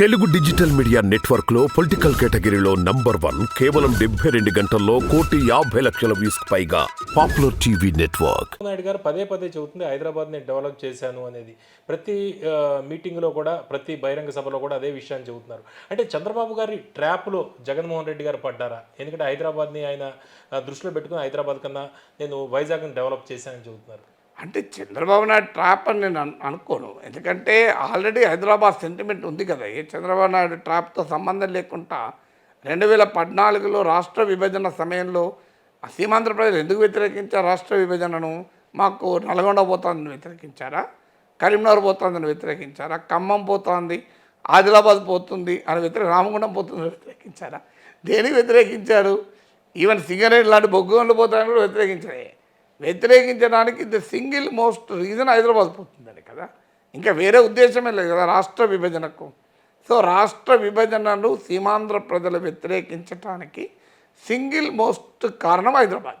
Telugu digital media నెట్వర్క్లో political కేటగిరీలో number one కేవలం డెబ్బై రెండు గంటల్లో కోటి యాభై లక్షల వ్యూస్ పైగా పాపులర్ టీవీ నెట్వర్క్. నాయుడు గారు పదే పదే చెబుతుంది హైదరాబాద్ని డెవలప్ చేశాను అనేది. ప్రతి మీటింగ్లో కూడా ప్రతి బహిరంగ సభలో కూడా అదే విషయాన్ని చెబుతున్నారు. అంటే చంద్రబాబు గారి ట్రాప్లో జగన్మోహన్ రెడ్డి గారు పడ్డారా? ఎందుకంటే హైదరాబాద్ని ఆయన దృష్టిలో పెట్టుకుని హైదరాబాద్ కన్నా నేను వైజాగ్ని డెవలప్ చేశానని చెబుతున్నారు. అంటే చంద్రబాబు నాయుడు ట్రాప్ అని నేను అనుకోను. ఎందుకంటే ఆల్రెడీ హైదరాబాద్ సెంటిమెంట్ ఉంది కదా. ఏ చంద్రబాబు నాయుడు ట్రాప్తో సంబంధం లేకుండా రెండు వేల పద్నాలుగులో రాష్ట్ర విభజన సమయంలో ఆ సీమాంధ్ర ఎందుకు వ్యతిరేకించారు రాష్ట్ర విభజనను? మాకు నల్గొండ పోతుందని వ్యతిరేకించారా? కరీంనగర్ పోతుందని వ్యతిరేకించారా? ఖమ్మం పోతోంది ఆదిలాబాద్ పోతుంది అని వ్యతిరేక రామగుండం పోతుందని వ్యతిరేకించారా? దేనికి వ్యతిరేకించారు? ఈవెన్ సింగరేణి లాంటి బొగ్గు పోతాయని కూడా వ్యతిరేకించారే. వ్యతిరేకించడానికి ఇది సింగిల్ మోస్ట్ రీజన్ హైదరాబాద్ పోతుందని కదా. ఇంకా వేరే ఉద్దేశమే లేదు కదా రాష్ట్ర విభజనకు. సో రాష్ట్ర విభజనను సీమాంధ్ర ప్రజలు వ్యతిరేకించడానికి సింగిల్ మోస్ట్ కారణం హైదరాబాద్.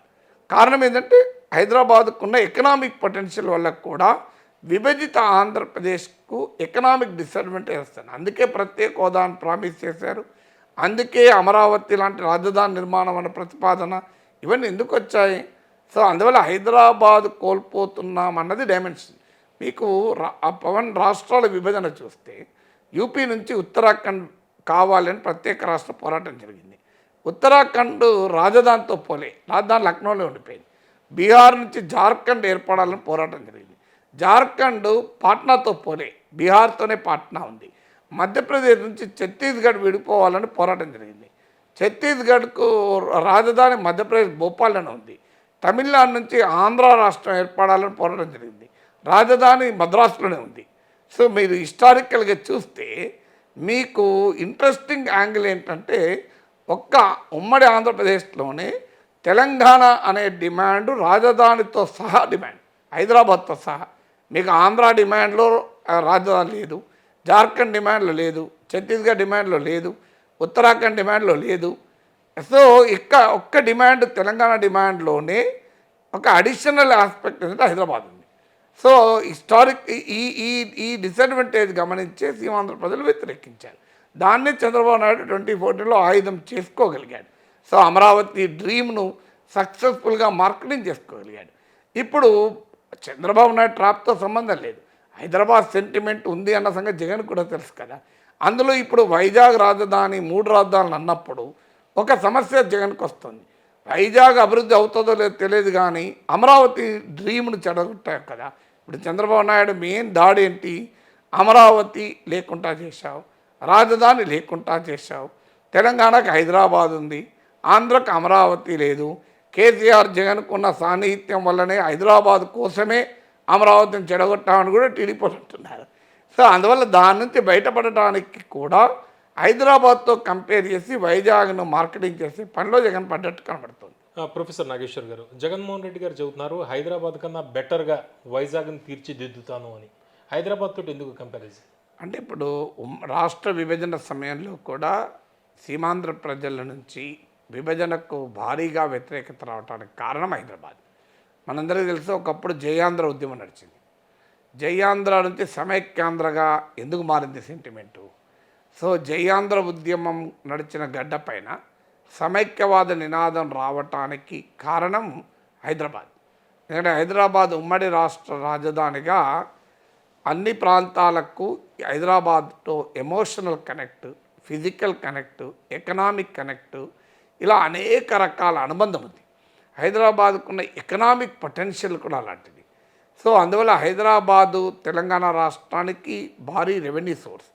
కారణం ఏంటంటే హైదరాబాద్కున్న ఎకనామిక్ పొటెన్షియల్ వల్ల కూడా విభజిత ఆంధ్రప్రదేశ్కు ఎకనామిక్ డిసడ్వాంటేజ్ వస్తుంది. అందుకే ప్రత్యేక హోదాను ప్రామిస్ చేశారు. అందుకే అమరావతి లాంటి రాజధాని నిర్మాణం అనే ప్రతిపాదన ఇవన్నీ ఎందుకు వచ్చాయి? సో అందువల్ల హైదరాబాద్ కోల్పోతున్నాం అన్నది డైమెన్షన్. మీకు ఆ పవన్ రాష్ట్రాల విభజన చూస్తే యూపీ నుంచి ఉత్తరాఖండ్ కావాలని ప్రత్యేక రాష్ట్ర పోరాటం జరిగింది. ఉత్తరాఖండ్ రాజధానితో పోలే రాజధాని లక్నోలో ఉండిపోయింది. బీహార్ నుంచి జార్ఖండ్ ఏర్పడాలని పోరాటం జరిగింది. జార్ఖండ్ పాట్నాతో పోలే బీహార్తోనే పాట్నా ఉంది. మధ్యప్రదేశ్ నుంచి ఛత్తీస్గఢ్ విడిపోవాలని పోరాటం జరిగింది. ఛత్తీస్గఢ్కు రాజధాని మధ్యప్రదేశ్ భోపాల్లోనే ఉంది. తమిళనాడు నుంచి ఆంధ్ర రాష్ట్రం ఏర్పడాలని పోరాటం జరిగింది. రాజధాని మద్రాసులోనే ఉంది. సో మీరు హిస్టారికల్గా చూస్తే మీకు ఇంట్రెస్టింగ్ యాంగిల్ ఏంటంటే ఒక్క ఉమ్మడి ఆంధ్రప్రదేశ్లోనే తెలంగాణ అనే డిమాండ్ రాజధానితో సహా డిమాండ్ హైదరాబాద్తో సహా. మీకు ఆంధ్ర డిమాండ్లో రాజధాని లేదు. జార్ఖండ్ డిమాండ్లో లేదు. ఛత్తీస్గఢ్ డిమాండ్లో లేదు. ఉత్తరాఖండ్ డిమాండ్లో లేదు. సో ఇక్క ఒక్క డిమాండ్ తెలంగాణ డిమాండ్లోనే ఒక అడిషనల్ ఆస్పెక్ట్ అనేది హైదరాబాద్ ఉంది. సో హిస్టారిక్ ఈ ఈ ఈ డిసడ్వాంటేజ్ గమనించే సీమాంధ్ర ప్రజలు వ్యతిరేకించారు. దాన్ని చంద్రబాబు నాయుడు ట్వంటీ ఫోర్టీన్లో ఆయుధం చేసుకోగలిగాడు. సో అమరావతి డ్రీమ్ను సక్సెస్ఫుల్గా మార్కెటింగ్ చేసుకోగలిగాడు. ఇప్పుడు చంద్రబాబు నాయుడు ట్రాప్తో సంబంధం లేదు. హైదరాబాద్ సెంటిమెంట్ ఉంది అన్న సంగతి జగన్ కూడా తెలుసు కదా. అందులో ఇప్పుడు వైజాగ్ రాజధాని మూడు రాజధానులు అన్నప్పుడు ఒక సమస్య జగన్కి వస్తుంది వైజాగ్ అభివృద్ధి అవుతుందో లేదో తెలియదు కానీ అమరావతి డ్రీమ్ను చెడగొట్టారు కదా. ఇప్పుడు చంద్రబాబు నాయుడు మెయిన్ దాడి ఏంటి? అమరావతి లేకుండా చేశావు రాజధాని లేకుండా చేశావు తెలంగాణకు హైదరాబాద్ ఉంది ఆంధ్రకు అమరావతి లేదు కేసీఆర్ జగన్కు ఉన్న సాన్నిహిత్యం వల్లనే హైదరాబాద్ కోసమే అమరావతిని చెడగొట్టామని కూడా టీడీపీ అంటున్నారు. సో అందువల్ల దాని నుంచి బయటపడటానికి కూడా హైదరాబాద్తో కంపేర్ చేసి వైజాగ్ను మార్కెటింగ్ చేసి పనిలో జగన్ పడ్డట్టు కనబడుతుంది. ప్రొఫెసర్ నాగేశ్వర్ గారు జగన్మోహన్ రెడ్డి గారు చెబుతున్నారు హైదరాబాద్ కన్నా బెటర్గా వైజాగ్ని తీర్చిదిద్దుతాను అని. హైదరాబాద్ తోటి ఎందుకు కంపారిజన్ అంటే ఇప్పుడు రాష్ట్ర విభజన సమయంలో కూడా సీమాంధ్ర ప్రజల నుంచి విభజనకు భారీగా వ్యతిరేకత రావడానికి కారణం హైదరాబాద్. మనందరికీ తెలుసు ఒకప్పుడు జయాంధ్ర ఉద్యమం నడిచింది. జయాంధ్ర నుంచి సమైక్యాంధ్రగా ఎందుకు మారింది సెంటిమెంటు సో జయాంధ్ర ఉద్యమం నడిచిన గడ్డ పైన సమైక్యవాద నినాదం రావటానికి కారణం హైదరాబాద్. ఎందుకంటే హైదరాబాద్ ఉమ్మడి రాష్ట్ర రాజధానిగా అన్ని ప్రాంతాలకు హైదరాబాద్తో emotional connect physical connect economic connect ఇలా అనేక రకాల అనుబంధం ఉంది. హైదరాబాద్కున్న ఎకనామిక్ పొటెన్షియల్ కూడా అలాంటిది. సో అందువల్ల హైదరాబాదు తెలంగాణ రాష్ట్రానికి భారీ రెవెన్యూ సోర్స్.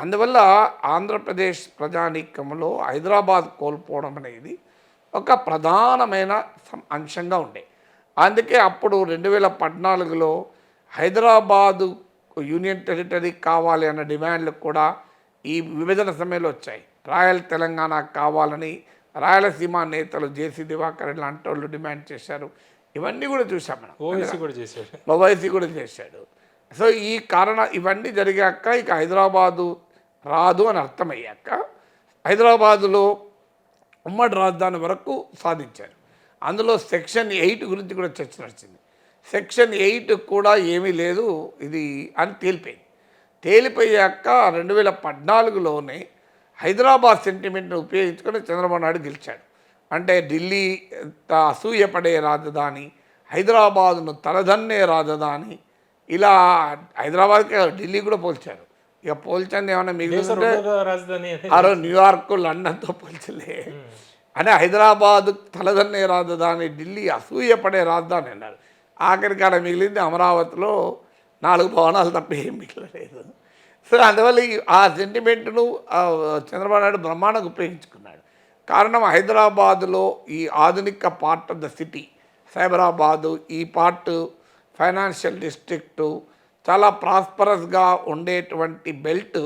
అందువల్ల ఆంధ్రప్రదేశ్ ప్రజానీకంలో హైదరాబాద్ కోల్పోవడం అనేది ఒక ప్రధానమైన అంశంగా ఉండే. అందుకే అప్పుడు రెండు వేల పద్నాలుగులో హైదరాబాదు యూనియన్ టెరిటరీ కావాలి అన్న డిమాండ్లు కూడా ఈ విభజన సమయంలో వచ్చాయి. రాయల్ తెలంగాణ కావాలని రాయలసీమ నేతలు జేసీ దివాకర్ లాంటి వాళ్ళు డిమాండ్ చేశారు. ఇవన్నీ కూడా చూసాం మనం. ఓవైసీ కూడా చేశారు. ఓవైసీ కూడా చేశాడు. సో ఈ కారణ ఇవన్నీ జరిగాక ఇక హైదరాబాదు రాదు అని అర్థమయ్యాక హైదరాబాదులో ఉమ్మడి రాజధాని వరకు సాధించారు. అందులో సెక్షన్ ఎయిట్ గురించి కూడా చర్చ నడిచింది. సెక్షన్ ఎయిట్ కూడా ఏమీ లేదు ఇది అని తేలిపోయింది. తేలిపోయాక రెండు వేల పద్నాలుగులోనే హైదరాబాద్ సెంటిమెంట్ని ఉపయోగించుకొని చంద్రబాబు నాయుడు గెలిచాడు. అంటే ఢిల్లీ అసూయపడే రాజధాని హైదరాబాదును తలదన్నే రాజధాని ఇలా హైదరాబాద్కి ఢిల్లీ కూడా పోల్చారు. ఇక పోల్చండి ఏమైనా రెండో రాజధాని ఆ రోజు న్యూయార్క్ లండన్తో పోల్చలే. అని హైదరాబాద్ తలదన్నే రాజధాని ఢిల్లీ అసూయపడే రాజధాని అన్నారు. ఆఖరి కాలం మిగిలింది అమరావతిలో నాలుగు భవనాలు తప్ప ఏం మిగలలేదు. సో అందువల్ల ఆ సెంటిమెంట్ను చంద్రబాబు నాయుడు బ్రహ్మాండంగా ఉపయోగించుకున్నాడు. కారణం హైదరాబాదులో ఈ ఆధునిక part of the city Cyberabad ఈ పార్ట్ ఫైనాన్షియల్ డిస్ట్రిక్టు చాలా ప్రాస్పరస్గా ఉండేటువంటి బెల్ట్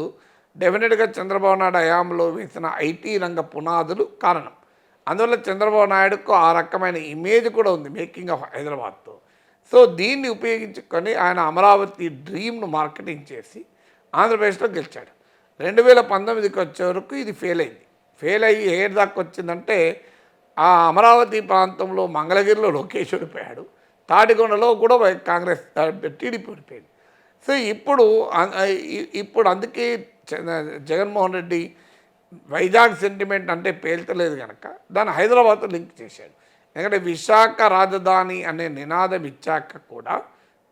డెఫినెట్గా చంద్రబాబు నాయుడు హయాంలో వేసిన ఐటీ రంగ పునాదులు కారణం. అందువల్ల చంద్రబాబు నాయుడుకు ఆ రకమైన ఇమేజ్ కూడా ఉంది మేకింగ్ ఆఫ్ హైదరాబాద్తో. సో దీన్ని ఉపయోగించుకొని ఆయన అమరావతి డ్రీమ్ను మార్కెటింగ్ చేసి ఆంధ్రప్రదేశ్లో గెలిచాడు. రెండు వేల పంతొమ్మిదికి వచ్చే వరకు ఇది ఫెయిల్ అయింది. ఫెయిల్ అయ్యి ఏడు దాకా వచ్చిందంటే ఆ అమరావతి ప్రాంతంలో మంగళగిరిలో లోకేష్ ఓడిపోయాడు. తాడికొండలో కూడా కాంగ్రెస్ టీడీపీ ఓడిపోయింది. సో ఇప్పుడు ఇప్పుడు అందుకే జగన్మోహన్ రెడ్డి వైజాగ్ సెంటిమెంట్ అంటే పేల్చలేదు కనుక దాన్ని హైదరాబాద్తో లింక్ చేశాడు. ఎందుకంటే విశాఖ రాజధాని అనే నినాదం ఇచ్చాక కూడా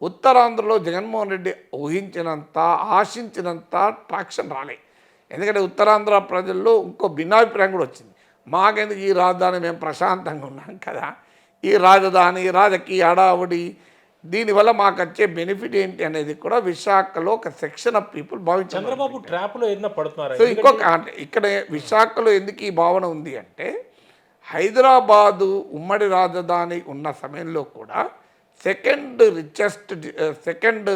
ఉత్తరాంధ్రలో జగన్మోహన్ రెడ్డి ఊహించినంత ఆశించినంత ట్రాక్షన్ రాలే. ఎందుకంటే ఉత్తరాంధ్ర ప్రజల్లో ఇంకో భిన్నాభిప్రాయం కూడా వచ్చింది. మాకెందుకు ఈ రాజధాని మేము ప్రశాంతంగా ఉన్నాం కదా? ఈ రాజధాని రాజకీయ హడావుడి దీనివల్ల మాకు వచ్చే బెనిఫిట్ ఏంటి అనేది కూడా విశాఖలో ఒక సెక్షన్ ఆఫ్ పీపుల్ భావించారు చంద్రబాబు ట్రాప్లో ఏదైనా పడుతున్నారా సో ఇంకొక అంటే ఇక్కడ విశాఖలో ఎందుకు ఈ భావన ఉంది అంటే హైదరాబాదు ఉమ్మడి రాజధాని ఉన్న సమయంలో కూడా second richest second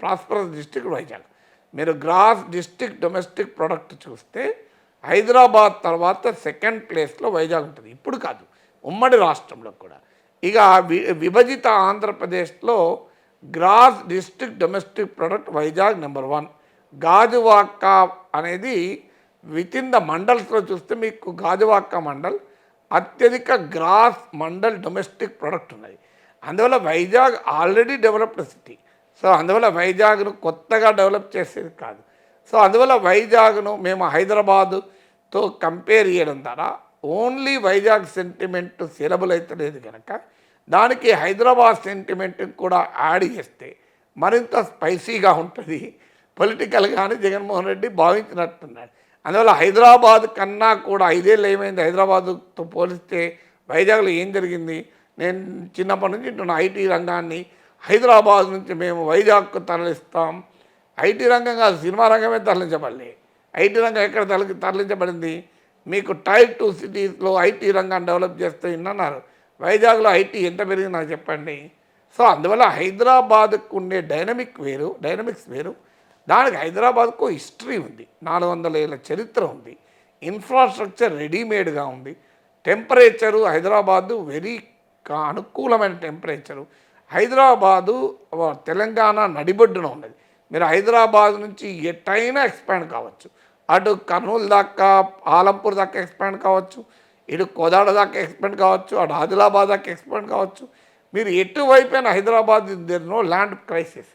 prosperous district Vizag. మీరు గ్రాస్ డిస్ట్రిక్ట్ డొమెస్టిక్ ప్రొడక్ట్ చూస్తే హైదరాబాద్ తర్వాత సెకండ్ ప్లేస్లో వైజాగ్ ఉంటుంది. ఇప్పుడు కాదు. ఉమ్మడి రాష్ట్రంలో కూడా. ఇక వి విభజిత ఆంధ్రప్రదేశ్లో gross district domestic product Vizag number one. గాజువాక్కా అనేది విత్ ఇన్ ద మండల్స్లో చూస్తే మీకు గాజువాక్కా మండల్ అత్యధిక గ్రాస్ మండల్ డొమెస్టిక్ ప్రొడక్ట్ ఉన్నది. అందువల్ల Vizag already developed city. So అందువల్ల వైజాగ్ను కొత్తగా డెవలప్ చేసేది కాదు. సో అందువల్ల వైజాగ్ను మేము హైదరాబాదుతో కంపేర్ చేయడం ద్వారా ఓన్లీ వైజాగ్ సెంటిమెంట్ సిలబుల్ అవుతలేదు కనుక దానికి హైదరాబాద్ సెంటిమెంట్ కూడా యాడ్ చేస్తే మరింత స్పైసీగా ఉంటుంది. పొలిటికల్గానే జగన్మోహన్ రెడ్డి భావించినట్టున్నాడు. అందువల్ల హైదరాబాద్ కన్నా కూడా ఐదేళ్ళు ఏమైంది? హైదరాబాద్తో పోలిస్తే వైజాగ్లో ఏం జరిగింది? నేను చిన్నప్పటి నుంచి నేను ఐటీ రంగాన్ని. హైదరాబాద్ నుంచి మేము వైజాగ్కు తరలిస్తాం. ఐటీ రంగం కాదు సినిమా రంగమే తరలించబడలే. ఐటీ రంగం ఎక్కడ తరలి తరలించబడింది? మీకు టైర్ టూ సిటీస్లో ఐటీ రంగాన్ని డెవలప్ చేస్తే అన్నారు వైజాగ్లో ఐటీ ఎంత పెరిగింది నాకు చెప్పండి. సో అందువల్ల హైదరాబాద్కు ఉండే డైనమిక్ వేరు డైనమిక్స్ వేరు. దానికి హైదరాబాద్కు హిస్టరీ ఉంది. నాలుగు వందల ఏళ్ళ చరిత్ర ఉంది. ఇన్ఫ్రాస్ట్రక్చర్ రెడీమేడ్గా ఉంది. టెంపరేచరు హైదరాబాదు వెరీ అనుకూలమైన టెంపరేచరు. హైదరాబాదు తెలంగాణ నడిబొడ్డున ఉన్నది. మీరు హైదరాబాద్ నుంచి ఎట్టయినా ఎక్స్పాండ్ కావచ్చు. అటు కర్నూలు దాకా ఆలంపూర్ దాకా ఎక్స్పాండ్ కావచ్చు ఇటు కోదాడ దాకా ఎక్స్పాండ్ కావచ్చు అటు ఆదిలాబాద్ దాకా ఎక్స్పాండ్ కావచ్చు. మీరు ఎటువైపోయిన Hyderabad there no land crisis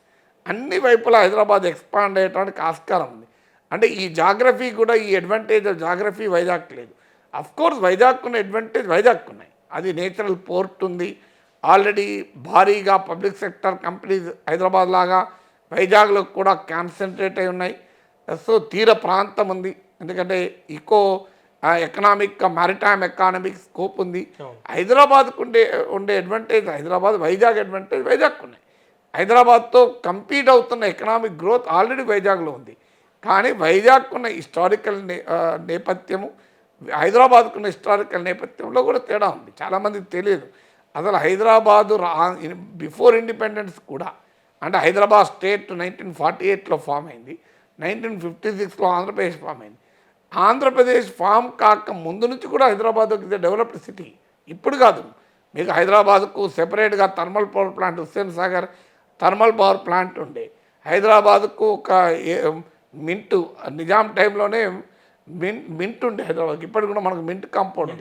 అన్ని వైపులా హైదరాబాద్ ఎక్స్పాండ్ అయ్యడానికి ఆస్కారం ఉంది. అంటే ఈ జాగ్రఫీ కూడా ఈ అడ్వాంటేజ్ ఆఫ్ జాగ్రఫీ వైజాగ్ లేదు. అఫ్ కోర్స్ వైజాగ్ ఉన్న అడ్వాంటేజ్ వైజాగ్ ఉన్నాయి. అది నేచురల్ పోర్ట్ ఉంది. ఆల్రెడీ భారీగా పబ్లిక్ సెక్టర్ కంపెనీస్ హైదరాబాద్ లాగా వైజాగ్లో కూడా కాన్సన్ట్రేట్ అయి ఉన్నాయి. సో తీర ప్రాంతం ఉంది. ఎందుకంటే eco economic maritime economic scope ఉంది. హైదరాబాద్కు ఉండే ఉండే అడ్వాంటేజ్ హైదరాబాద్ వైజాగ్ అడ్వాంటేజ్ వైజాగ్ ఉన్నాయి. హైదరాబాద్తో కంపీట్ అవుతున్న ఎకనామిక్ గ్రోత్ ఆల్రెడీ వైజాగ్లో ఉంది. కానీ వైజాగ్ ఉన్న హిస్టారికల్ నేపథ్యము హైదరాబాద్కున్న హిస్టారికల్ నేపథ్యంలో కూడా తేడా ఉంది. చాలామందికి తెలియదు. అసలు హైదరాబాదు బిఫోర్ ఇండిపెండెన్స్ కూడా అంటే హైదరాబాద్ స్టేట్ నైన్టీన్ ఫార్టీ ఎయిట్లో ఫామ్ అయింది. నైన్టీన్ ఫిఫ్టీ సిక్స్లో ఆంధ్రప్రదేశ్ ఫామ్ అయింది. ఆంధ్రప్రదేశ్ ఫామ్ కాక ముందు నుంచి కూడా హైదరాబాద్ ఇది డెవలప్డ్ సిటీ. ఇప్పుడు కాదు. మీకు హైదరాబాద్కు సెపరేట్గా thermal power plant Hussain Sagar thermal power plant ఉండే. హైదరాబాద్కు ఒక ఏ- మింటు నిజాం టైంలోనే మిన్ మింట్ ఉండే హైదరాబాద్ ఇప్పటికి కూడా మనకు మింట్. కాంపౌండ్.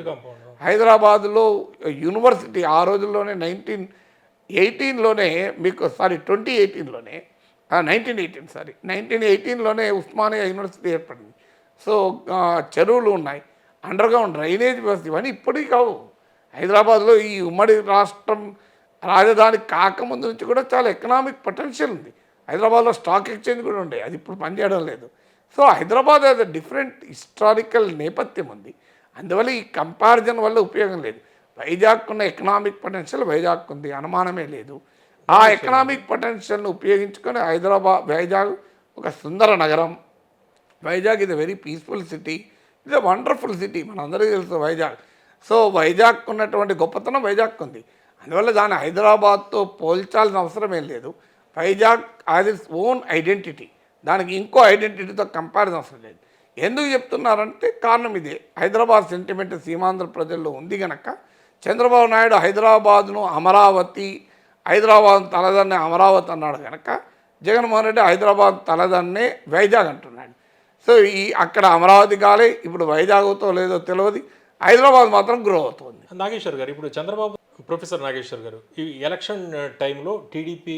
హైదరాబాద్లో యూనివర్సిటీ ఆ రోజుల్లోనే నైన్టీన్ ఎయిటీన్లోనే మీకు సారీ ట్వంటీ ఎయిటీన్లోనే నైన్టీన్ ఎయిటీన్ సారీ నైన్టీన్ ఎయిటీన్లోనే ఉస్మానియా యూనివర్సిటీ ఏర్పడింది. సో చెరువులు ఉన్నాయి. అండర్గ్రౌండ్ డ్రైనేజ్ వ్యవస్థ ఇవన్నీ ఇప్పటికీ కావు. హైదరాబాద్లో ఈ ఉమ్మడి రాష్ట్రం రాజధాని కాకముందు నుంచి కూడా చాలా ఎకనామిక్ పొటెన్షియల్ ఉంది. హైదరాబాద్లో స్టాక్ ఎక్స్చేంజ్ కూడా ఉండే. అది ఇప్పుడు పనిచేయడం లేదు. సో హైదరాబాద్ అది డిఫరెంట్ హిస్టారికల్ నేపథ్యం ఉంది. అందువల్ల ఈ కంపారిజన్ వల్ల ఉపయోగం లేదు. వైజాగ్ ఉన్న ఎకనామిక్ పొటెన్షియల్ వైజాగ్ ఉంది. అనుమానమే లేదు. ఆ ఎకనామిక్ పొటెన్షియల్ను ఉపయోగించుకొని హైదరాబాద్ వైజాగ్ ఒక సుందర నగరం. వైజాగ్ ఇది వెరీ పీస్ఫుల్ సిటీ ఇది వండర్ఫుల్ సిటీ మనందరికీ తెలుసు వైజాగ్. సో వైజాగ్ ఉన్నటువంటి గొప్పతనం వైజాగ్ ఉంది. అందువల్ల దాన్ని హైదరాబాద్తో పోల్చాల్సిన అవసరం ఏం లేదు. Vizag has its own identity దానికి ఇంకో ఐడెంటిటీతో కంపారిజన్ అవసరం లేదు. ఎందుకు చెప్తున్నారంటే కారణం ఇదే. హైదరాబాద్ సెంటిమెంట్ సీమాంధ్ర ప్రజల్లో ఉంది గనక చంద్రబాబు నాయుడు హైదరాబాద్ను అమరావతి హైదరాబాద్ తలదన్నే అమరావతి అన్నాడు కనుక జగన్మోహన్ రెడ్డి హైదరాబాద్ తలదన్నే వైజాగ్ అంటున్నాడు. సో ఈ అక్కడ అమరావతి కాలే ఇప్పుడు వైజాగ్ అవుతో లేదో తెలియదు. హైదరాబాద్ మాత్రం గ్రో అవుతుంది. నాగేశ్వర్ గారు ఇప్పుడు చంద్రబాబు ప్రొఫెసర్ నాగేశ్వర్ గారు ఈ ఎలక్షన్ టైంలో టీడీపీ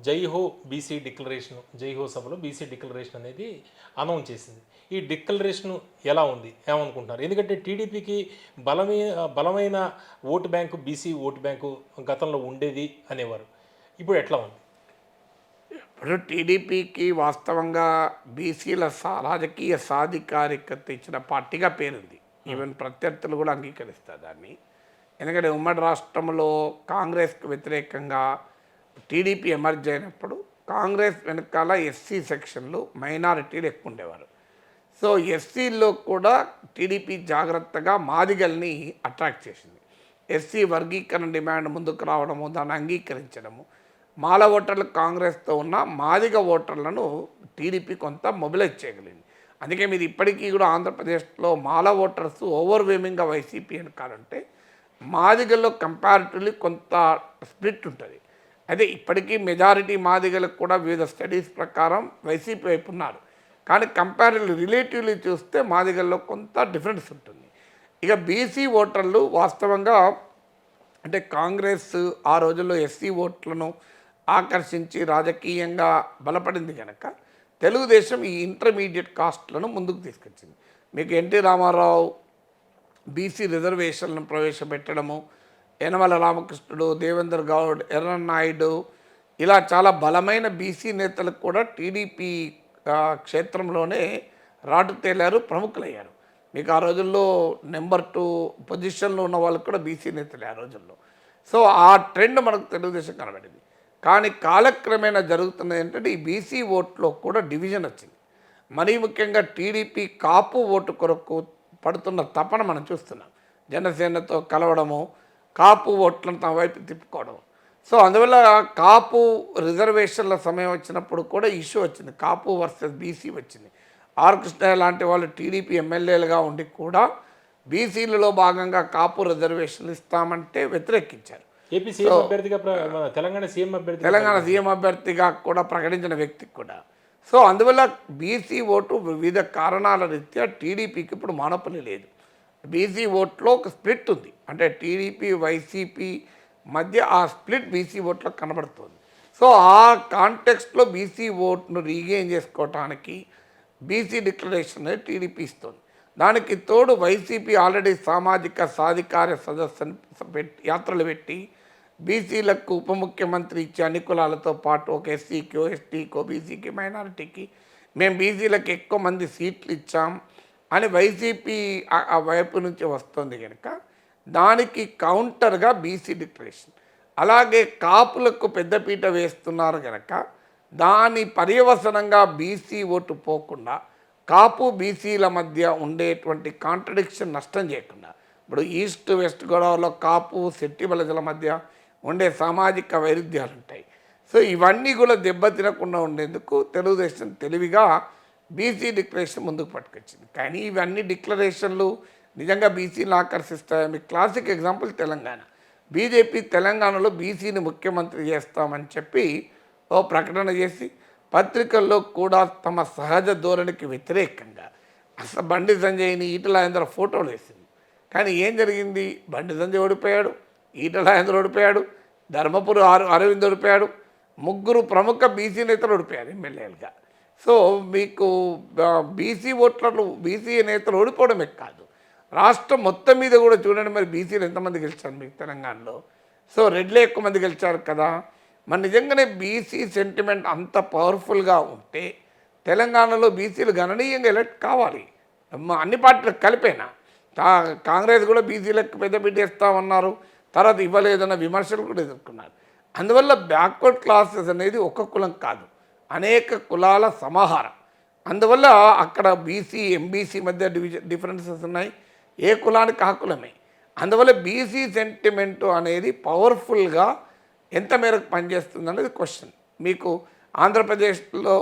జై హో బీసీ డిక్లరేషన్ జై హో సభలో బీసీ డిక్లరేషన్ అనేది అనౌన్స్ చేసింది. ఈ డిక్లరేషన్ ఎలా ఉంది? ఏమనుకుంటున్నారు? ఎందుకంటే టీడీపీకి బలమైన బలమైన vote bank BC vote bank గతంలో ఉండేది అనేవారు. ఇప్పుడు ఎట్లా ఉంది? ఇప్పుడు టీడీపీకి వాస్తవంగా బీసీల సా రాజకీయ సాధికారికత ఇచ్చిన పార్టీగా పేరుంది. ఈవెన్ ప్రత్యర్థులు కూడా అంగీకరిస్తారు దాన్ని. ఎందుకంటే ఉమ్మడి రాష్ట్రంలో కాంగ్రెస్కి వ్యతిరేకంగా టీడీపీ ఎమర్జ్ అయినప్పుడు కాంగ్రెస్ వెనకాల ఎస్సీ సెక్షన్లు మైనారిటీలు ఎక్కువ ఉండేవారు సో ఎస్సీల్లో కూడా టీడీపీ జాగ్రత్తగా మాదిగల్ని అట్రాక్ట్ చేసింది. ఎస్సీ వర్గీకరణ డిమాండ్ ముందుకు రావడము దాన్ని అంగీకరించడము. మాల ఓటర్లు కాంగ్రెస్తో ఉన్న మాదిగ ఓటర్లను టీడీపీ కొంత మొబిలైజ్ చేయగలిగింది. అందుకే మీరు ఇప్పటికీ కూడా ఆంధ్రప్రదేశ్లో మాల ఓటర్స్ ఓవర్వేమింగ్గా వైసీపీ అని కాదంటే మాదిగల్లో కంపారిటివ్లీ కొంత స్ప్లిట్ ఉంటుంది. అదే ఇప్పటికీ మెజారిటీ మాదిగలకు కూడా వివిధ స్టడీస్ ప్రకారం వైసీపీ వైపు ఉన్నారు. కానీ కంపారిటివ్లీ రిలేటివ్లీ చూస్తే మాదిగల్లో కొంత డిఫరెన్స్ ఉంటుంది. ఇక బీసీ ఓటర్లు వాస్తవంగా అంటే కాంగ్రెస్ ఆ రోజుల్లో ఎస్సీ ఓట్లను ఆకర్షించి రాజకీయంగా బలపడింది కనుక తెలుగుదేశం ఈ ఇంటర్మీడియట్ కాస్ట్లను ముందుకు తీసుకొచ్చింది. మీకు ఎన్టీ రామారావు బీసీ రిజర్వేషన్లను ప్రవేశపెట్టడము యనమల రామకృష్ణుడు దేవేంద్ర గౌడ్ ఎర్రన్నాయుడు ఇలా చాలా బలమైన బీసీ నేతలకు కూడా టీడీపీ క్షేత్రంలోనే రాటు తేలారు ప్రముఖులయ్యారు. మీకు ఆ రోజుల్లో నెంబర్ టూ పొజిషన్లో ఉన్న వాళ్ళకు కూడా బీసీ నేతలే ఆ రోజుల్లో. సో ఆ ట్రెండ్ మనకు తెలుగుదేశం కనబడింది. కానీ కాలక్రమేణా జరుగుతున్నది ఏంటంటే ఈ బీసీ ఓట్లో కూడా డివిజన్ వచ్చింది. మరీ ముఖ్యంగా టీడీపీ కాపు ఓటు కొరకు పడుతున్న తపన మనం చూస్తున్నాం. జనసేనతో కలవడము కాపు ఓట్లను తమ వైపు తిప్పుకోవడం. సో అందువల్ల కాపు రిజర్వేషన్ల సమయం వచ్చినప్పుడు కూడా ఇష్యూ వచ్చింది. కాపు వర్సెస్ బీసీ వచ్చింది. ఆర్ కృష్ణయ్య లాంటి వాళ్ళు టీడీపీ ఎమ్మెల్యేలుగా ఉండి కూడా బీసీలలో భాగంగా కాపు రిజర్వేషన్లు ఇస్తామంటే వ్యతిరేకించారు. ఏపీ సీఎం అభ్యర్థిగా తెలంగాణ సీఎం అభ్యర్థిగా తెలంగాణ సీఎం అభ్యర్థిగా కూడా ప్రకటించిన వ్యక్తికి కూడా. సో అందువల్ల బీసీ ఓటు వివిధ కారణాల రీత్యా టీడీపీకి ఇప్పుడు మానపని లేదు. బీసీ ఓట్లో ఒక స్ప్లిట్ ఉంది. అంటే టీడీపీ వైసీపీ మధ్య ఆ స్ప్లిట్ బీసీ ఓట్లో కనబడుతుంది. సో ఆ కాంటెక్స్ట్లో బీసీ ఓట్ను రీగెయిన్ చేసుకోవటానికి బీసీ డిక్లరేషన్ అనేది టీడీపీ ఇస్తుంది. దానికి తోడు వైసీపీ ఆల్రెడీ సామాజిక సాధికార సదస్సును పెట్టి యాత్రలు పెట్టి బీసీలకు ఉప ముఖ్యమంత్రి ఇచ్చే అన్ని కులాలతో పాటు ఒక ఎస్సీకో ఎస్టీకో బీసీకి మైనారిటీకి మేము బీసీలకు ఎక్కువ మంది సీట్లు ఇచ్చాం అని వైసీపీ ఆ వైపు నుంచి వస్తుంది కనుక దానికి కౌంటర్గా బీసీ డిక్లరేషన్ అలాగే కాపులకు పెద్దపీట వేస్తున్నారు కనుక దాని పర్యవసనంగా బీసీ ఓటు పోకుండా కాపు బీసీల మధ్య ఉండేటువంటి కాంట్రడిక్షన్ నష్టం చేయకుండా ఇప్పుడు ఈస్ట్ వెస్ట్ గోదావరిలో కాపు శెట్టి బలజల మధ్య ఉండే సామాజిక వైరుధ్యాలు ఉంటాయి సో ఇవన్నీ కూడా దెబ్బతినకుండా ఉండేందుకు తెలుగుదేశం తెలివిగా బీసీ డిక్లరేషన్ ముందుకు పట్టుకొచ్చింది. కానీ ఇవన్నీ డిక్లరేషన్లు నిజంగా బీసీని ఆకర్షిస్తాయి? మీకు క్లాసిక్ ఎగ్జాంపుల్ తెలంగాణ. బీజేపీ తెలంగాణలో బీసీని ముఖ్యమంత్రి చేస్తామని చెప్పి ఓ ప్రకటన చేసి పత్రికల్లో కూడా తమ సహజ ధోరణికి వ్యతిరేకంగా అసలు బండి సంజయ్ని ఈటల రాజేంద్ర ఫోటోలు వేసింది. కానీ ఏం జరిగింది? బండి సంజయ్ ఓడిపోయాడు ఈటల రాజేంద్ర ఓడిపోయాడు ధర్మపురి అరవింద్ ఓడిపోయాడు ముగ్గురు ప్రముఖ బీసీ నేతలు ఓడిపోయారు ఎమ్మెల్యేలుగా. సో మీకు బీసీ ఓట్లను బీసీ నేతలు ఓడిపోవడమే కాదు. రాష్ట్రం మొత్తం మీద కూడా చూడండి మరి బీసీలు ఎంతమంది గెలిచారు మీకు తెలంగాణలో? సో రెడ్లే ఎక్కువ మంది గెలిచారు కదా. మరి నిజంగానే బీసీ సెంటిమెంట్ అంత పవర్ఫుల్గా ఉంటే తెలంగాణలో బీసీలు గణనీయంగా ఎలక్ట్ కావాలి. అన్ని పార్టీలకు కలిపేనా? కా- కాంగ్రెస్ కూడా బీసీలకు పెద్ద ఇస్తామన్నారు తర్వాత ఇవ్వలేదన్న విమర్శలు కూడా ఎదుర్కొన్నారు. అందువల్ల బ్యాక్వర్డ్ క్లాసెస్ అనేది ఒక కులం కాదు. అనేక కులాల సమాహారం. అందువల్ల అక్కడ బీసీ ఎంబీసీ మధ్య డివిజన్ డిఫరెన్సెస్ ఉన్నాయి. ఏ కులానికి ఆ కులమే. అందువల్ల బీసీ సెంటిమెంట్ అనేది పవర్ఫుల్గా ఎంత మేరకు పనిచేస్తుంది అనేది క్వశ్చన్ మీకు ఆంధ్రప్రదేశ్లో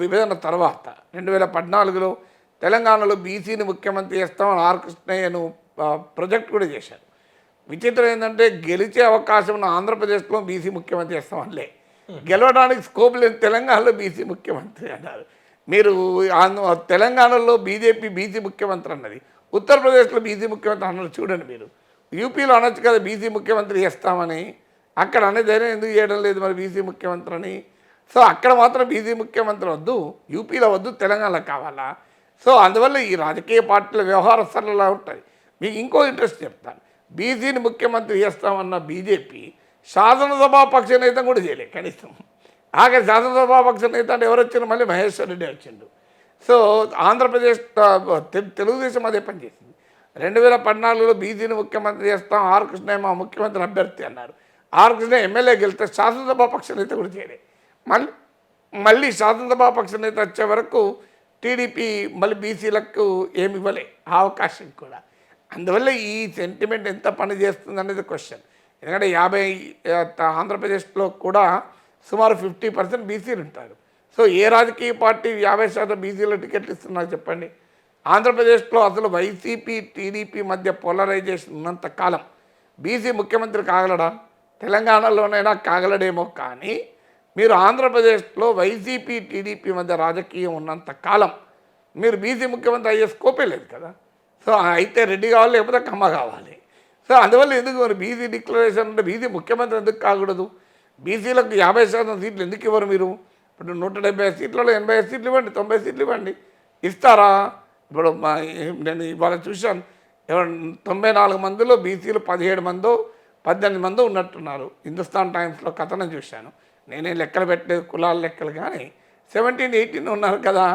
విభజన తర్వాత రెండు వేల పద్నాలుగులో తెలంగాణలో బీసీని ముఖ్యమంత్రి చేస్తామని ఆర్ కృష్ణయ్యను ప్రాజెక్ట్ కూడా చేశారు. విచిత్రం ఏంటంటే గెలిచే అవకాశం ఉన్న ఆంధ్రప్రదేశ్లో బీసీ ముఖ్యమంత్రి చేస్తామనిలే. గెలవడానికి స్కోప్ లేని తెలంగాణలో బీసీ ముఖ్యమంత్రి అన్నారు. మీరు తెలంగాణలో బీజేపీ బీసీ ముఖ్యమంత్రి అన్నది. ఉత్తరప్రదేశ్లో బీసీ ముఖ్యమంత్రి అన్నారు చూడండి మీరు. యూపీలో అనొచ్చు కదా బీసీ ముఖ్యమంత్రి చేస్తామని. అక్కడ అనే ధైర్యం ఎందుకు చేయడం లేదు మరి బీసీ ముఖ్యమంత్రి అని సో అక్కడ మాత్రం బీసీ ముఖ్యమంత్రి వద్దు యూపీలో వద్దు తెలంగాణలో కావాలా? సో అందువల్ల ఈ రాజకీయ పార్టీల వ్యవహార సరళలా ఉంటుంది మీకు ఇంకో ఇంట్రెస్ట్ చెప్తాను. బీసీని ముఖ్యమంత్రి చేస్తామన్న బీజేపీ శాసనసభా పక్ష నేత కూడా చేయలేదు కనీసం. ఆఖరి శాసనసభా పక్ష నేత అంటే ఎవరు వచ్చారు మళ్ళీ మహేశ్వర్ రెడ్డి వచ్చిండు. సో ఆంధ్రప్రదేశ్ తెలుగుదేశం అదే పనిచేసింది రెండు వేల పద్నాలుగులో బీసీని ముఖ్యమంత్రి చేస్తాం ఆర్ కృష్ణయ్య మా ముఖ్యమంత్రి అభ్యర్థి అన్నారు. ఆర్ కృష్ణ ఎమ్మెల్యే గెలిస్తే శాసనసభా పక్ష నేత కూడా చేయలే. మళ్ళీ మళ్ళీ శాసనసభా పక్ష నేత వచ్చే వరకు టీడీపీ మళ్ళీ బీసీలకు ఏమి ఇవ్వలే ఆ అవకాశం కూడా. అందువల్ల ఈ సెంటిమెంట్ ఎంత పని చేస్తుంది అనేది క్వశ్చన్ ఎందుకంటే యాభై ఆంధ్రప్రదేశ్లో కూడా సుమారు ఫిఫ్టీ పర్సెంట్ బీసీలు ఉంటారు. సో ఏ రాజకీయ పార్టీ యాభై శాతం బీజీలో టికెట్లు ఇస్తున్నారు చెప్పండి? ఆంధ్రప్రదేశ్లో అసలు వైసీపీ టీడీపీ మధ్య పోలరైజేషన్ ఉన్నంత కాలం బీసీ ముఖ్యమంత్రి కాగలడా? తెలంగాణలోనైనా కాగలడేమో కానీ మీరు ఆంధ్రప్రదేశ్లో వైసీపీ టీడీపీ మధ్య రాజకీయం ఉన్నంత కాలం మీరు బీసీ ముఖ్యమంత్రి అయ్యే స్కోపే లేదు కదా? సో అయితే రెడ్డి కావాలి లేకపోతే కమ్మ కావాలి. సో అందువల్ల ఎందుకు మరి బీసీ డిక్లరేషన్ అంటే బీసీ ముఖ్యమంత్రి ఎందుకు కాకూడదు? బీసీలకు యాభై శాతం సీట్లు ఎందుకు ఇవ్వరు మీరు? ఇప్పుడు నూట డెబ్బై సీట్లలో ఎనభై సీట్లు ఇవ్వండి తొంభై సీట్లు ఇవ్వండి. ఇస్తారా? ఇప్పుడు మా నేను ఇవాళ చూశాను తొంభై నాలుగు మందిలో బీసీలు పదిహేడు మందో పద్దెనిమిది మందో ఉన్నట్టున్నారు. హిందుస్థాన్ టైమ్స్లో కథనం చూశాను. నేనే లెక్కలు పెట్టలేదు కులాల లెక్కలు కానీ. సెవెంటీన్ ఎయిటీన్ ఉన్నారు కదా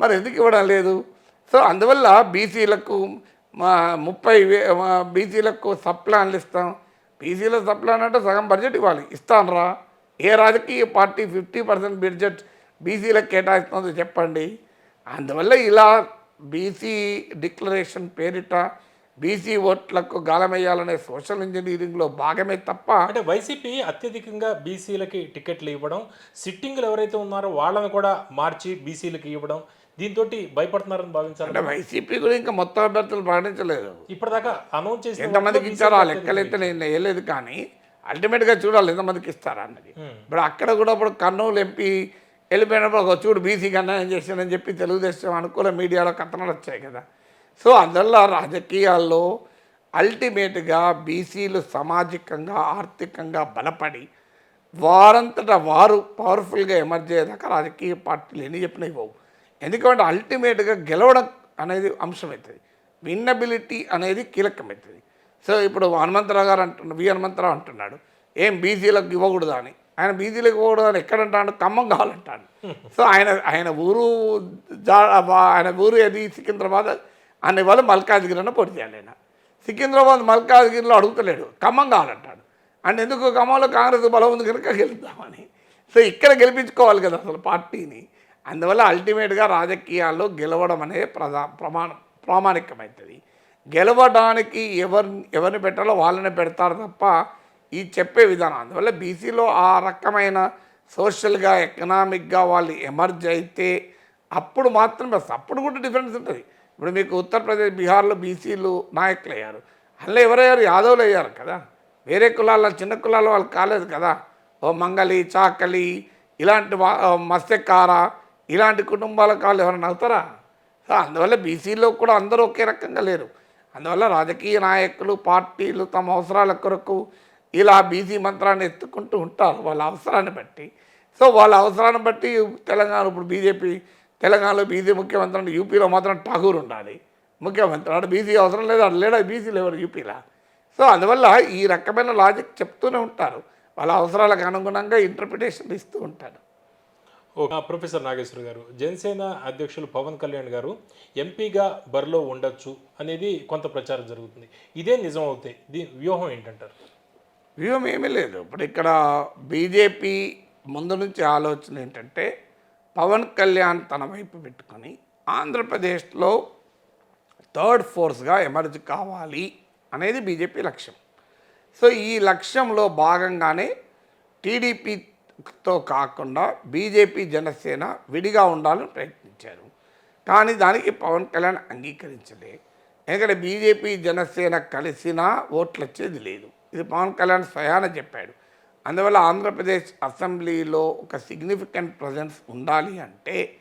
మరి ఎందుకు ఇవ్వడం లేదు? సో అందువల్ల బీసీలకు మా ముప్పై వే మా బీసీలకు సప్లాన్లు ఇస్తాం. బీసీల సప్లాన్ అంటే సగం బడ్జెట్ ఇవ్వాలి. ఇస్తానరా? ఏ రాజకీయ పార్టీ ఫిఫ్టీ పర్సెంట్ బడ్జెట్ బీసీలకు కేటాయిస్తుందో చెప్పండి. అందువల్ల ఇలా బీసీ డిక్లరేషన్ పేరిట బీసీ ఓట్లకు గాలమేయాలనే సోషల్ ఇంజనీరింగ్లో భాగమే తప్ప అంటే వైసీపీ అత్యధికంగా బీసీలకి టికెట్లు ఇవ్వడం సిట్టింగ్లు ఎవరైతే ఉన్నారో వాళ్ళని కూడా మార్చి బీసీలకి ఇవ్వడం దీంతో భయపడుతున్నారని భావించాలి అంటే వైసీపీ కూడా ఇంకా మొత్తం అభ్యర్థులు ప్రకటించలేదు. ఇప్పటిదాకా అనౌన్స్ చేసిన ఎంతమందికి ఇచ్చారో ఆ లెక్కలైతే నేను వేయలేదు కానీ అల్టిమేట్గా చూడాలి ఎంతమందికి ఇస్తారా అన్నది. ఇప్పుడు అక్కడ కూడా ఇప్పుడు కర్నూలు ఎంపీ వెళ్ళిపోయినప్పుడు ఒక చూడు బీసీకి అన్యాయం చేశానని చెప్పి తెలుగుదేశం అనుకూల మీడియాలో కథనాలు వచ్చాయి కదా. సో అందువల్ల రాజకీయాల్లో అల్టిమేట్గా బీసీలు సామాజికంగా ఆర్థికంగా బలపడి వారంతటా వారు పవర్ఫుల్గా ఎమర్జ్ అయ్యేదాకా రాజకీయ పార్టీలు ఎన్ని చెప్పినా ఇవ్వవు. ఎందుకంటే అల్టిమేట్గా గెలవడం అనేది అంశమవుతుంది విన్నబిలిటీ అనేది కీలకమవుతుంది. సో ఇప్పుడు హనుమంతరావు గారు అంటున్నాడు వి హనుమంతరావు అంటున్నాడు ఏం బీసీలకు ఇవ్వకూడదు అని. ఆయన బీసీలకు ఇవ్వకూడదు అని ఎక్కడంటాడు? ఖమ్మం కావాలంటాడు. సో ఆయన ఆయన ఊరు ఆయన ఊరు ఏది? సికింద్రాబాద్. అనే వాళ్ళు మల్కాజ్గిరిలో పోటీ చేయాలి ఆయన సికింద్రాబాద్ మల్కాజ్గిరిలో అడుగుతలేడు ఖమ్మం కావాలంటాడు. అంటే ఎందుకు ఖమ్మంలో కాంగ్రెస్ బలం ఉంది కనుక గెలుద్దామని? సో ఇక్కడ గెలిపించుకోవాలి కదా అసలు పార్టీని. అందువల్ల అల్టిమేట్గా రాజకీయాల్లో గెలవడం అనేది ప్రధా ప్రమాణం ప్రామాణికమవుతుంది. గెలవడానికి ఎవరి ఎవరిని పెట్టాలో వాళ్ళని పెడతారు తప్ప ఈ చెప్పే విధానం. అందువల్ల బీసీలో ఆ రకమైన సోషల్గా ఎకనామిక్గా వాళ్ళు ఎమర్జ్ అయితే అప్పుడు మాత్రమే అప్పుడు కూడా డిఫరెన్స్ ఉంటుంది. ఇప్పుడు మీకు ఉత్తరప్రదేశ్ బీహార్లో బీసీలు నాయకులు అయ్యారు అందులో ఎవరయ్యారు? యాదవులు అయ్యారు కదా. వేరే కులాల చిన్న కులాల వాళ్ళు కాలేదు కదా. ఓ మంగలి చాకలి ఇలాంటి వా- మత్స్యకార ఇలాంటి కుటుంబాల కాళ్ళు ఎవరైనా అవుతారా అందువల్ల బీసీలో కూడా అందరూ ఒకే రకంగా లేరు. అందువల్ల రాజకీయ నాయకులు పార్టీలు తమ అవసరాల కొరకు ఇలా బీసీ మంత్రాన్ని ఎత్తుకుంటూ ఉంటారు వాళ్ళ అవసరాన్ని బట్టి. సో వాళ్ళ అవసరాన్ని బట్టి తెలంగాణ ఇప్పుడు బీజేపీ తెలంగాణలో బీజీ ముఖ్యమంత్రి అంటే యూపీలో మాత్రం ఠాగూర్ ఉండాలి. ముఖ్యమంత్రి ఆడ బీసీ అవసరం లేదు ఆడ లేడా బీసీలు ఎవరు యూపీలో? సో అందువల్ల ఈ రకమైన లాజిక్ చెప్తూనే ఉంటారు. వాళ్ళ అవసరాలకు అనుగుణంగా ఇంటర్ప్రిటేషన్ ఇస్తూ ఉంటారు. ప్రొఫెసర్ నాగేశ్వర గారు జనసేన అధ్యక్షులు పవన్ కళ్యాణ్ గారు ఎంపీగా బరిలో ఉండొచ్చు అనేది కొంత ప్రచారం జరుగుతుంది. ఇదే నిజం అవుతాయి దీని వ్యూహం ఏంటంటారు? వ్యూహం ఏమీ లేదు. ఇప్పుడు ఇక్కడ బీజేపీ ముందు నుంచి ఆలోచన ఏంటంటే పవన్ కళ్యాణ్ తన వైపు పెట్టుకొని ఆంధ్రప్రదేశ్లో థర్డ్ ఫోర్స్గా ఎమర్జ్ కావాలి అనేది బీజేపీ లక్ష్యం. సో ఈ లక్ష్యంలో భాగంగానే టీడీపీ తో కాకుండా బీజేపీ జనసేన విడిగా ఉండాలని ప్రయత్నించారు. కానీ దానికి పవన్ కళ్యాణ్ అంగీకరించలే. ఎందుకంటే బీజేపీ జనసేన కలిసినా ఓట్లు వచ్చేది లేదు. ఇది పవన్ కళ్యాణ్ స్వయాన చెప్పాడు. అందువల్ల ఆంధ్రప్రదేశ్ అసెంబ్లీలో ఒక సిగ్నిఫికెంట్ ప్రజెన్స్ ఉండాలి అంటే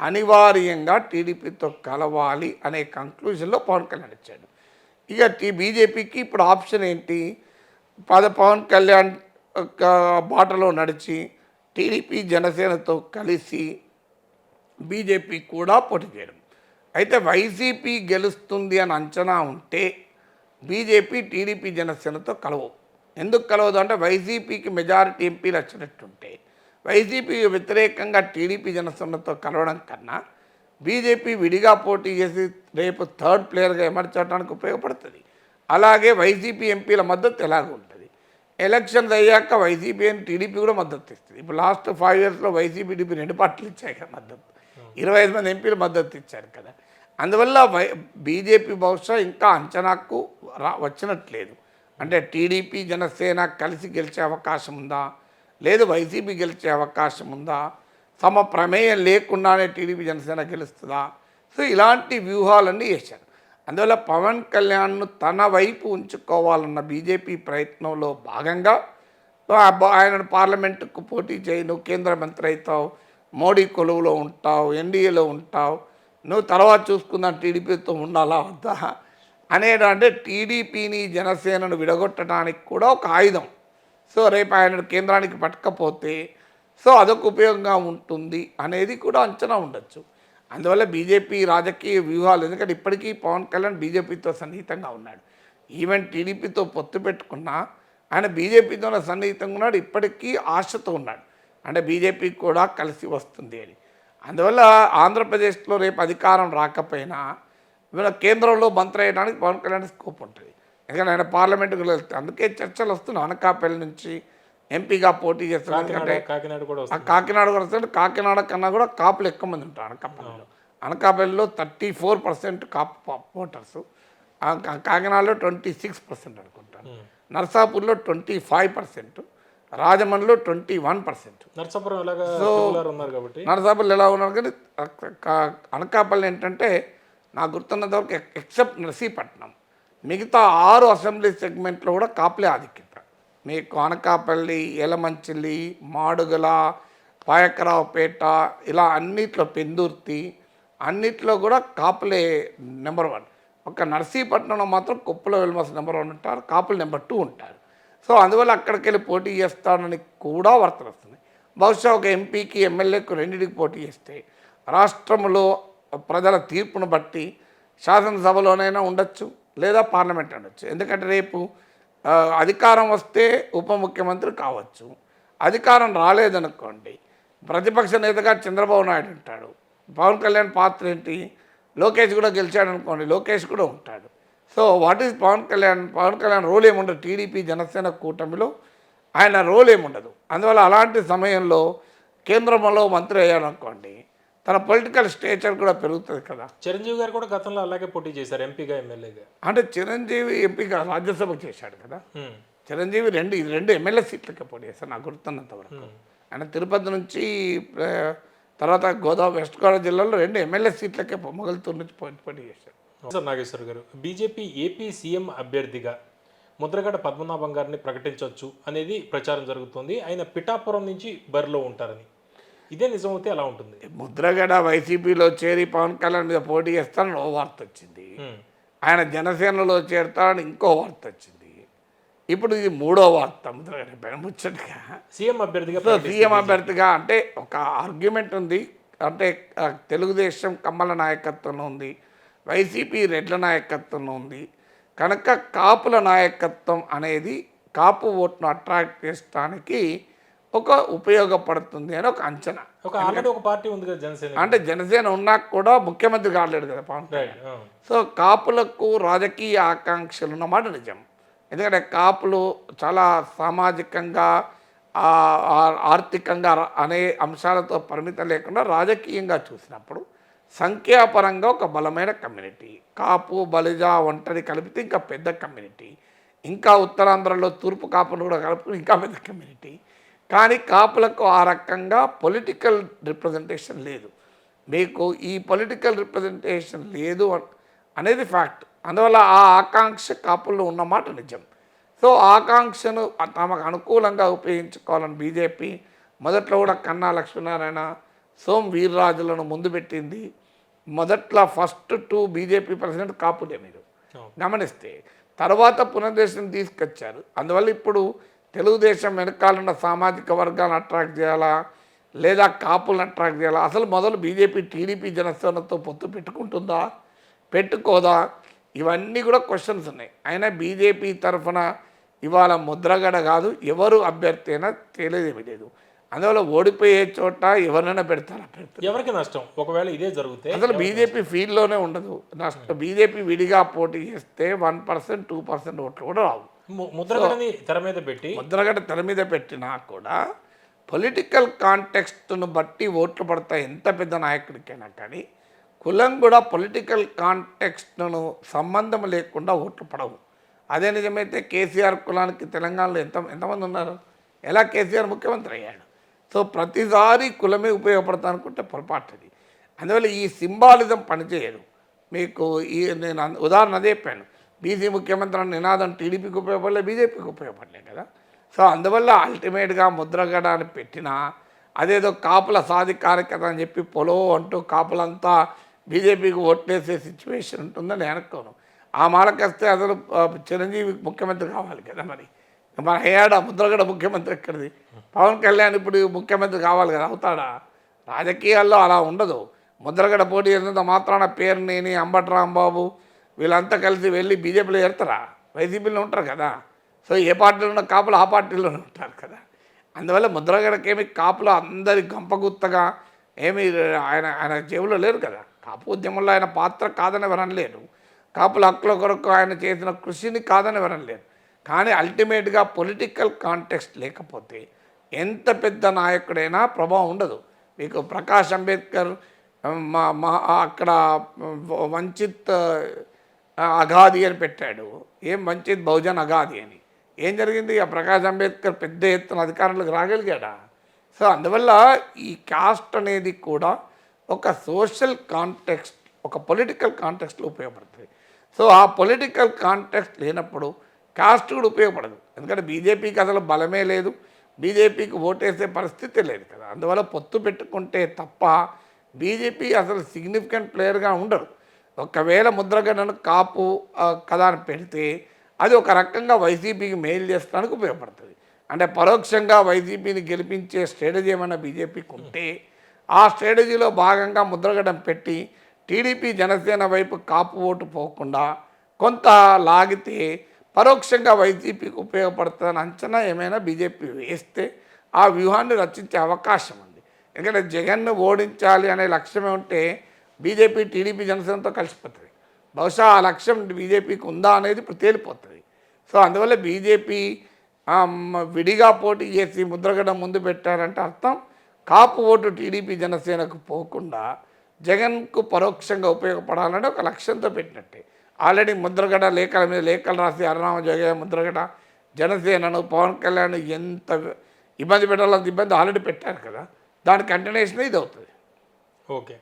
అనివార్యంగా టీడీపీతో కలవాలి అనే కంక్లూజన్లో పవన్ కళ్యాణ్ ఇచ్చాడు ఇక టీ బీజేపీకి ఇప్పుడు ఆప్షన్ ఏంటి? పద పవన్ కళ్యాణ్ బాటలో నడిచి టీడీపీ జనసేనతో కలిసి బీజేపీ కూడా పోటీ చేయడం. అయితే వైసీపీ గెలుస్తుంది అని అంచనా ఉంటే బీజేపీ టీడీపీ జనసేనతో కలవవు. ఎందుకు కలవదు అంటే వైసీపీకి మెజారిటీ ఎంపీలు వచ్చినట్టుంటే వైసీపీ వ్యతిరేకంగా టీడీపీ జనసేనతో కలవడం కన్నా బీజేపీ విడిగా పోటీ చేసి రేపు థర్డ్ ప్లేయర్గా ఎమర్చడానికి ఉపయోగపడుతుంది. అలాగే వైసీపీ ఎంపీల మద్దతు ఎలాగ ఉంటుంది ఎలక్షన్స్ అయ్యాక వైసీపీ అని టీడీపీ కూడా మద్దతు ఇస్తుంది. ఇప్పుడు లాస్ట్ ఫైవ్ ఇయర్స్లో వైసీపీ టీడీపీ రెండు పార్టీలు ఇచ్చాయి కదా మద్దతు. ఇరవై ఐదు మంది ఎంపీలు మద్దతు ఇచ్చారు కదా. అందువల్ల వై బీజేపీ బహుశా ఇంకా అంచనాకు రా వచ్చినట్లేదు. అంటే టీడీపీ జనసేన కలిసి గెలిచే అవకాశం ఉందా? లేదు వైసీపీ గెలిచే అవకాశం ఉందా? తమ ప్రమేయం లేకుండానే టీడీపీ జనసేన గెలుస్తుందా? సో ఇలాంటి వ్యూహాలన్నీ వేశారు. అందువల్ల పవన్ కళ్యాణ్ను తన వైపు ఉంచుకోవాలన్న బీజేపీ ప్రయత్నంలో భాగంగా ఆయనను పార్లమెంటుకు పోటీ చేయి నువ్వు కేంద్ర మంత్రి అవుతావు మోడీ కొలువులో ఉంటావు ఎన్డీఏలో ఉంటావు నువ్వు తర్వాత చూసుకుందాం టీడీపీతో ఉండాలా వద్దా అనేటంటే అంటే టీడీపీని జనసేనను విడగొట్టడానికి కూడా ఒక ఆయుధం. సో రేపు ఆయన కేంద్రానికి పట్టకపోతే సో అదొక ఉపయోగంగా ఉంటుంది అనేది కూడా అంచనా ఉండొచ్చు. అందువల్ల బీజేపీ రాజకీయ వ్యూహాలు ఎందుకంటే ఇప్పటికీ పవన్ కళ్యాణ్ బీజేపీతో సన్నిహితంగా ఉన్నాడు. ఈవెన్ టీడీపీతో పొత్తు పెట్టుకున్నా ఆయన బీజేపీతోనే సన్నిహితంగా ఉన్నాడు ఇప్పటికీ ఆశతో ఉన్నాడు. అంటే బీజేపీ కూడా కలిసి వస్తుంది అని. అందువల్ల ఆంధ్రప్రదేశ్లో రేపు అధికారం రాకపోయినా ఇవాళ కేంద్రంలో మంత్రి అయ్యడానికి పవన్ కళ్యాణ్ స్కోప్ ఉంటుంది. ఎందుకంటే ఆయన పార్లమెంటుకు వెళ్తే అందుకే చర్చలు వస్తున్నాయి అనకాపల్లి నుంచి ఎంపీగా పోటీ కాకినాడ ఎందుకంటే కాకినాడ కూడా ఆ వస్తుంది. కాకినాడ కన్నా కూడా కాపులు ఎక్కువ మంది ఉంటారు అనకాపల్లిలో. అనకాపల్లిలో thirty four percent Kapu voters. కాకినాడలో ట్వంటీ సిక్స్ పర్సెంట్ అనుకుంటాను. నర్సాపూర్లో ట్వంటీ ఫైవ్ పర్సెంట్. రాజమండ్రిలో ట్వంటీ వన్ పర్సెంట్. కాబట్టి? నరసాపల్లి ఎలా ఉన్నారు కానీ అనకాపల్లి ఏంటంటే నాకు గుర్తున్నంత వరకు ఎక్సెప్ట్ నర్సీపట్నం. మిగతా ఆరు అసెంబ్లీ సెగ్మెంట్లో కూడా కాపులే ఆధిక్యత మీ కోనకాపల్లి ఎలమంచిలి మాడుగల పాయకరావుపేట ఇలా అన్నిట్లో పెందుర్తి అన్నిట్లో కూడా కాపులే నెంబర్ వన్. ఒక నర్సీపట్నంలో మాత్రం కుప్పల వెల్మస్ నెంబర్ వన్ ఉంటారు కాపులు నెంబర్ టూ ఉంటారు. సో అందువల్ల అక్కడికి వెళ్ళి పోటీ చేస్తానని కూడా వార్తలు వస్తున్నాయి. బహుశా ఒక ఎంపీకి ఎమ్మెల్యేకు రెండింటికి పోటీ చేస్తే రాష్ట్రంలో ప్రజల తీర్పును బట్టి శాసనసభలోనైనా ఉండొచ్చు లేదా పార్లమెంట్ ఉండొచ్చు. ఎందుకంటే రేపు అధికారం వస్తే ఉప ముఖ్యమంత్రి కావచ్చు. అధికారం రాలేదనుకోండి ప్రతిపక్ష నేతగా చంద్రబాబు నాయుడు ఉంటాడు. పవన్ కళ్యాణ్ పాత్ర ఏంటి? లోకేష్ కూడా గెలిచాడు అనుకోండి లోకేష్ కూడా ఉంటాడు. So what is Pawan Kalyan? Pawan Kalyan role ఏముండదు? టీడీపీ జనసేన కూటమిలో ఆయన రోల్ ఏముండదు. అందువల్ల అలాంటి సమయంలో కేంద్రంలో మంత్రి అయ్యాడు అనుకోండి తన పొలిటికల్ స్టేచర్ కూడా పెరుగుతుంది కదా. చిరంజీవి గారు కూడా గతంలో అలాగే పోటీ చేశారు ఎంపీగా ఎమ్మెల్యేగా. అంటే చిరంజీవి ఎంపీగా రాజ్యసభ చేశాడు కదా. చిరంజీవి రెండు ఇది రెండు ఎమ్మెల్యే సీట్లకే పోటీ చేశారు నాకు గుర్తున్నంత వరకు. ఆయన తిరుపతి నుంచి తర్వాత గోదావరి వెస్ట్ గోదావరి జిల్లాలో రెండు ఎమ్మెల్యే సీట్లకే మొగల్తూరు నుంచి పోటీ పోటీ చేశారు. సార్ నాగేశ్వర్ గారు బీజేపీ ఏపీ సీఎం అభ్యర్థిగా ముద్రగడ పద్మనాభం గారిని ప్రకటించవచ్చు అనేది ప్రచారం జరుగుతుంది. ఆయన పిఠాపురం నుంచి బరిలో ఉంటారని. ఇదే నిజమైతే అలా ఉంటుంది? ముద్రగడ వైసీపీలో చేరి పవన్ కళ్యాణ్ మీద పోటీ చేస్తానని ఓ వార్త వచ్చింది. ఆయన జనసేనలో చేరుతాడని ఇంకో వార్త వచ్చింది. ఇప్పుడు ఇది మూడో వార్త ముద్రగడ ముచ్చటగా. సీఎం అభ్యర్థిగా సీఎం అభ్యర్థిగా అంటే ఒక ఆర్గ్యుమెంట్ ఉంది. అంటే తెలుగుదేశం కమ్మల నాయకత్వంలో ఉంది. వైసీపీ రెడ్ల నాయకత్వంలో ఉంది. కనుక కాపుల నాయకత్వం అనేది కాపు ఓట్ను అట్రాక్ట్ చేసడానికి ఒక ఉపయోగపడుతుంది అని ఒక అంచనా. ఒక ఆల్రెడీ ఒక పార్టీ ఉంది కదా జనసేన అంటే జనసేన ఉన్నా కూడా ముఖ్యమంత్రి కాలేడు కదా పవన్ కళ్యాణ్. సో కాపులకు రాజకీయ ఆకాంక్షలు ఉన్నమాట నిజం. ఎందుకంటే కాపులు చాలా సామాజికంగా ఆర్థికంగా అనే అంశాలతో పరిమితం లేకుండా రాజకీయంగా చూసినప్పుడు సంఖ్యాపరంగా ఒక బలమైన కమ్యూనిటీ కాపు బలిజ ఒంటరి కలిపితే ఇంకా పెద్ద కమ్యూనిటీ ఇంకా ఉత్తరాంధ్రలో తూర్పు కాపులు కూడా కలుపుకుని ఇంకా పెద్ద కమ్యూనిటీ కానీ కాపులకు ఆ రకంగా పొలిటికల్ రిప్రజెంటేషన్ లేదు. మీకు ఈ పొలిటికల్ రిప్రజెంటేషన్ లేదు అన్- అనేది ఫ్యాక్ట్. అందువల్ల ఆ ఆకాంక్ష కాపుల్లో ఉన్నమాట నిజం. సో ఆకాంక్షను తమకు అనుకూలంగా ఉపయోగించుకోవాలని బీజేపీ మొదట్లో కూడా కన్నా లక్ష్మీనారాయణ సోం వీర్రాజులను ముందు పెట్టింది. మొదట్లో ఫస్ట్ టూ బీజేపీ ప్రెసిడెంట్ కాపులే మీరు. గమనిస్తే తర్వాత పునర్దేశం తీసుకొచ్చారు. అందువల్ల ఇప్పుడు తెలుగుదేశం వెనకాలన్న సామాజిక వర్గాలను అట్రాక్ట్ చేయాలా? లేదా కాపులను అట్రాక్ట్ చేయాలా? అసలు మొదలు బీజేపీ టీడీపీ జనసేనతో పొత్తు పెట్టుకుంటుందా? పెట్టుకోదా? ఇవన్నీ కూడా క్వశ్చన్స్ ఉన్నాయి. అయినా బీజేపీ తరఫున ఇవాళ ముద్రగడ కాదు ఎవరు అభ్యర్థి అయినా తెలియదేమీ లేదు. అందువల్ల ఓడిపోయే చోట ఎవరినైనా పెడతారు ఎవరికి నష్టం? ఒకవేళ ఇదే జరిగితే అసలు బీజేపీ ఫీల్డ్లోనే ఉండదు. నష్ట బీజేపీ విడిగా పోటీ చేస్తే వన్ పర్సెంట్ టూ పర్సెంట్ ఓట్లు కూడా రావు. ముద్రగడని తెర మీద పెట్టి ముద్రగడ తెర మీద పెట్టినా కూడా పొలిటికల్ కాంటెక్స్ట్ను బట్టి ఓట్లు పడతాయి ఎంత పెద్ద నాయకుడికైనా కానీ కులం కూడా పొలిటికల్ కాంటెక్స్ట్ను సంబంధం లేకుండా ఓట్లు పడవు. అదే నిజమైతే కేసీఆర్ కులానికి తెలంగాణలో ఎంత ఎంతమంది ఉన్నారు? ఎలా కేసీఆర్ ముఖ్యమంత్రి అయ్యాడు? సో ప్రతిసారి కులమే ఉపయోగపడతా అనుకుంటే పొరపాటు అది. అందువల్ల ఈ సింబాలిజం పనిచేయదు. మీకు ఈ నేను ఉదాహరణ అదే చెప్పాను. బీసీ ముఖ్యమంత్రి అన్న నినాదం టీడీపీకి ఉపయోగపడలే బీజేపీకి ఉపయోగపడలే కదా. సో అందువల్ల అల్టిమేట్గా ముద్రగడ అని పెట్టినా అదేదో కాపుల సాధికారికత అని చెప్పి పొలో అంటూ కాపులంతా బీజేపీకి ఓట్లేసే సిచ్యువేషన్ ఉంటుందని నేను అనుకోను. ఆ మాలకొస్తే అసలు చిరంజీవి ముఖ్యమంత్రి కావాలి కదా మరి. మన ఏడ ముద్రగడ ముఖ్యమంత్రి ఎక్కడిది? పవన్ కళ్యాణ్ ఇప్పుడు ముఖ్యమంత్రి కావాలి కదా అవుతాడా? రాజకీయాల్లో అలా ఉండదు. ముద్రగడ పోటీ ఎందుకు మాత్రాన పేరు నేని అంబట్రాంబాబు వీళ్ళంతా కలిసి వెళ్ళి బీజేపీలో చేరుతారా? వైసీపీలో ఉంటారు కదా. సో ఏ పార్టీలో ఉన్న కాపులు ఆ పార్టీలోనే ఉంటారు కదా. అందువల్ల ముద్రగడకేమి కాపులు అందరి గంపగుత్తగా ఏమి ఆయన ఆయన జేబులో లేరు కదా. కాపు ఉద్యమంలో ఆయన పాత్ర కాదని వినలేరు కాపుల హక్కుల కొరకు ఆయన చేసిన కృషిని కాదని వినలేరు లేరు. కానీ అల్టిమేట్గా పొలిటికల్ కాంటెక్స్ట్ లేకపోతే ఎంత పెద్ద నాయకుడైనా ప్రభావం ఉండదు. మీకు ప్రకాష్ అంబేద్కర్ మా మా అక్కడ వంచిత్ అగాది అని పెట్టాడు. ఏం మంచిది బహుజన్ అగాది అని. ఏం జరిగింది? ఆ ప్రకాష్ అంబేద్కర్ పెద్ద ఎత్తున అధికారంలోకి రాగలిగాడా? సో అందువల్ల ఈ కాస్ట్ అనేది కూడా ఒక సోషల్ కాంటెక్స్ట్ ఒక పొలిటికల్ కాంటెక్స్ట్లో ఉపయోగపడుతుంది. సో ఆ పొలిటికల్ కాంటెక్స్ట్ లేనప్పుడు కాస్ట్ కూడా ఉపయోగపడదు. ఎందుకంటే బీజేపీకి అసలు బలమే లేదు. బీజేపీకి ఓటేసే పరిస్థితి లేదు కదా. అందువల్ల పొత్తు పెట్టుకుంటే తప్ప బీజేపీ అసలు సిగ్నిఫికెంట్ ప్లేయర్గా ఉండరు. ఒకవేళ ముద్రగడను కాపు కథ కదా అని పెడితే అది ఒక రకంగా వైసీపీకి మెయిల్ చేస్తానికి ఉపయోగపడుతుంది. అంటే పరోక్షంగా వైసీపీని గెలిపించే స్ట్రాటజీ ఏమైనా బీజేపీకి ఉంటే ఆ స్ట్రాటజీలో భాగంగా ముద్రగడం పెట్టి టీడీపీ జనసేన వైపు కాపు ఓటు పోకుండా కొంత లాగితే పరోక్షంగా వైసీపీకి ఉపయోగపడుతుందని అంచనా ఏమైనా బీజేపీ వేస్తే ఆ వ్యూహాన్ని రచించే అవకాశం ఉంది. ఎందుకంటే జగన్ను ఓడించాలి అనే లక్ష్యమే ఉంటే బీజేపీ టీడీపీ జనసేనతో కలిసిపోతుంది. బహుశా ఆ లక్ష్యం బీజేపీకి ఉందా అనేది ఇప్పుడు తేలిపోతుంది. సో అందువల్ల బీజేపీ విడిగా పోటీ చేసి ముద్రగడ ముందు పెట్టారంటే అర్థం. కాపు ఓటు టీడీపీ జనసేనకు పోకుండా జగన్కు పరోక్షంగా ఉపయోగపడాలని ఒక లక్ష్యంతో పెట్టినట్టే. ఆల్రెడీ ముద్రగడ లేఖల మీద లేఖలు రాసి అరుణామ జగ ముద్రగడ జనసేనను పవన్ కళ్యాణ్ ఎంత ఇబ్బంది పెట్టాలంత ఇబ్బంది ఆల్రెడీ పెట్టారు కదా. దాని కంటిన్యూషన్ ఇది అవుతుంది ఓకే.